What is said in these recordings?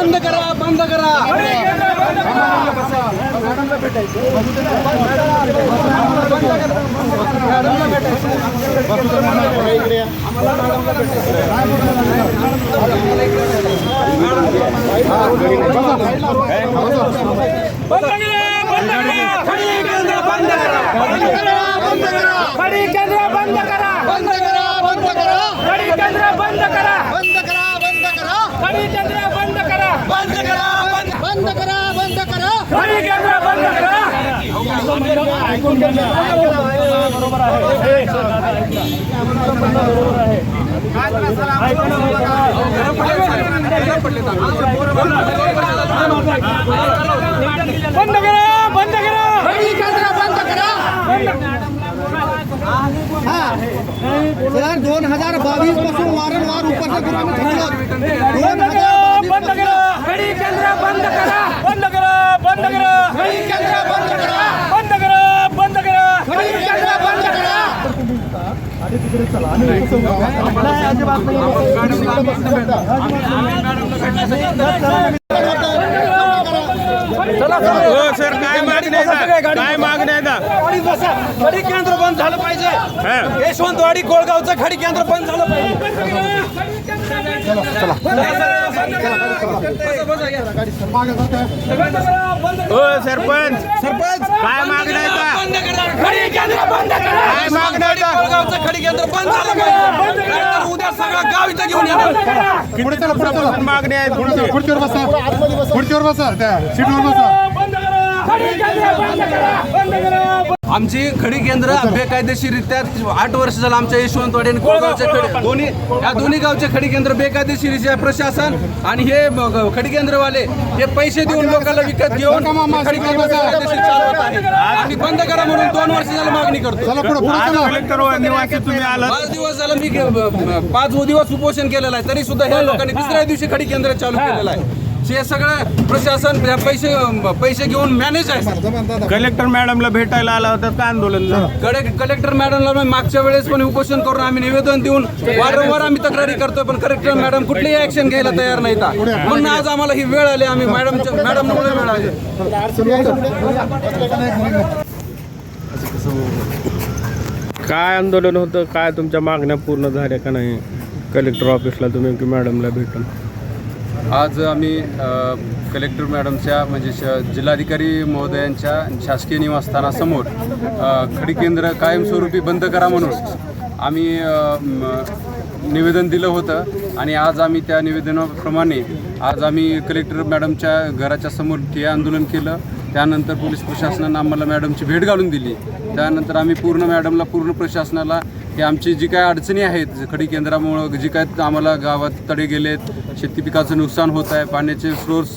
बंद करा बंद करा। खडी केंद्र बंद करा खडी केंद्र बंद करा। बंद करा बंद करा खडी केंद्र बंद करा बंद करा बंद करा खडी केंद्र बंद करा बंद करा बंद बंद करा बंद करा खडी केंद्र बंद करा बंद करा बंद करा खडी केंद्र बंद करा सर दोन हजार बावीसपासून वारंवार उपासगृहाने ठरलं दोन हजार बंद करा खडी केंद्र बंद करा बंद करा बंद करा खडी केंद्र बंद करा बंद करा बंद करा खडी केंद्र बंद करा हो सर काय मागणी आहे काय मागणी आहे गाडीत बसा खडी केंद्र बंद झालं पाहिजे यशवंतवाडी कोळगावचं खडी केंद्र बंद झालं पाहिजे सरपंच सरपंच काय मागणी आहे का खडी केंद्र बंद करा. मागणी खडी केंद्र बंद झालं पाहिजे. उद्या सगळं गाव इथं घेऊन येणार. किती दिवसापासून मागणी आहे तुमची खुर्चीवर बसा. खुर्चीवर बसा त्या सीटवर बसा. बंद करा. खडी केंद्र बंद करा. बंद करा. आमची खडी केंद्र बेकायदेशीररित्या आठ वर्ष झालं आमच्या यशवंतवाडी आणि कोळगावचे खडी दोन्ही या दोन्ही गावचे खडी केंद्र बेकायदेशीर प्रशासन आणि हे खडी केंद्रवाले हे पैसे देऊन लोकांना विकत घेऊन खडी केंद्र बेकायदेशीर चालवत आहे. आणि बंद करा म्हणून दोन वर्ष झालं मागणी करतो आलात. पाच दिवस झालं मी पाच दिवस उपोषण केलेलं आहे. तरी सुद्धा ह्या लोकांनी तिसऱ्या दिवशी खडी केंद्र चालू केलेलं आहे. हे सगळं प्रशासन पैसे पैसे घेऊन मॅनेज आहे. कलेक्टर मॅडमला भेटायला आला होता का आंदोलनकडे कलेक्टर मॅडमला मागच्या वेळेस पण उपोषण करून आम्ही निवेदन देऊन वारंवार आम्ही तक्रारी करतोय पण कलेक्टर मॅडम कुठलीही ऍक्शन घ्यायला तयार नाही म्हणून आज आम्हाला ही वेळ आली आम्ही मॅडमच्या मॅडममुळे वेळ आली. काय आंदोलन होतं? काय तुमच्या मागण्या पूर्ण झाल्या का नाही? कलेक्टर ऑफिसला तुम्ही की मॅडमला भेटून? आज आम्ही कलेक्टर मॅडमच्या म्हणजे श जिल्हाधिकारी महोदयांच्या शासकीय निवासस्थानासमोर खडीकेंद्र खडी केंद्र कायमस्वरूपी बंद करा म्हणून आम्ही निवेदन दिलं होतं. आणि आज आम्ही त्या निवेदनाप्रमाणे आज आम्ही कलेक्टर मॅडमच्या घराच्या समोर ठिय्या आंदोलन केलं. त्यानंतर पोलीस प्रशासनानं आम्हाला मॅडमची भेट घालून दिली. त्यानंतर आम्ही पूर्ण मॅडमला पूर्ण प्रशासनाला की आमची जी काय अडचणी आहेत खडी केंद्रामुळं जी काय आम्हाला गावात तडे गेलेत शेती पिकाचं नुकसान होत आहे पाण्याचे सोर्स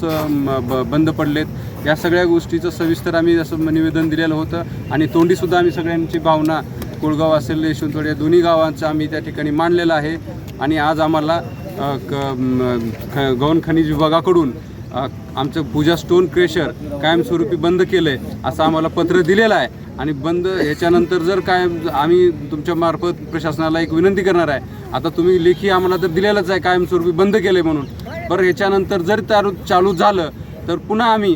बंद पडलेत या सगळ्या गोष्टीचं सविस्तर आम्ही असं निवेदन दिलेलं होतं. आणि तोंडीसुद्धा आम्ही सगळ्यांची भावना कोळगाव असेल यशवंतवाडी या दोन्ही गावांचं आम्ही त्या ठिकाणी मांडलेलं आहे. आणि आज आम्हाला क ख- गौण खनिज विभागाकडून आमचं पूजा स्टोन क्रेशर कायमस्वरूपी बंद केलं आहे असं आम्हाला पत्र दिलेलं आहे. आणि बंद ह्याच्यानंतर जर काय आम्ही तुमच्या मार्फत प्रशासनाला एक विनंती करणार आहे. आता तुम्ही लेखी आम्हाला तर दिलेलंच आहे कायमस्वरूपी बंद केलं आहे म्हणून. पर ह्याच्यानंतर जर चालू चालू झालं तर पुन्हा आम्ही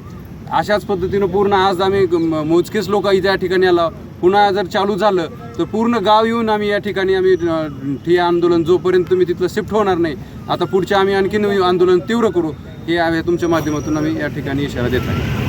अशाच पद्धतीनं पूर्ण आज आम्ही मोजकेच लोक इथे या ठिकाणी आलो. पुन्हा जर चालू झालं तर पूर्ण गाव येऊन आम्ही या ठिकाणी आम्ही अ, ठिय्या आंदोलन जोपर्यंत तुम्ही तिथलं शिफ्ट होणार नाही आता पुढच्या आम्ही आणखीन आंदोलन तीव्र करू. हे आम्ही तुमच्या माध्यमातून आम्ही या ठिकाणी इशारा देत आहे.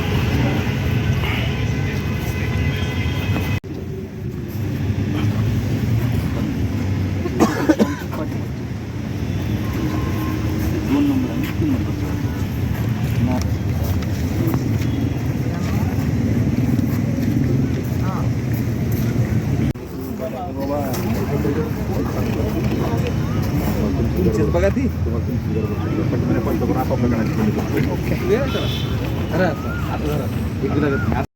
तुमचीच बघा ती. पंतप्रधान पंतप्रधान आपापल्या करायची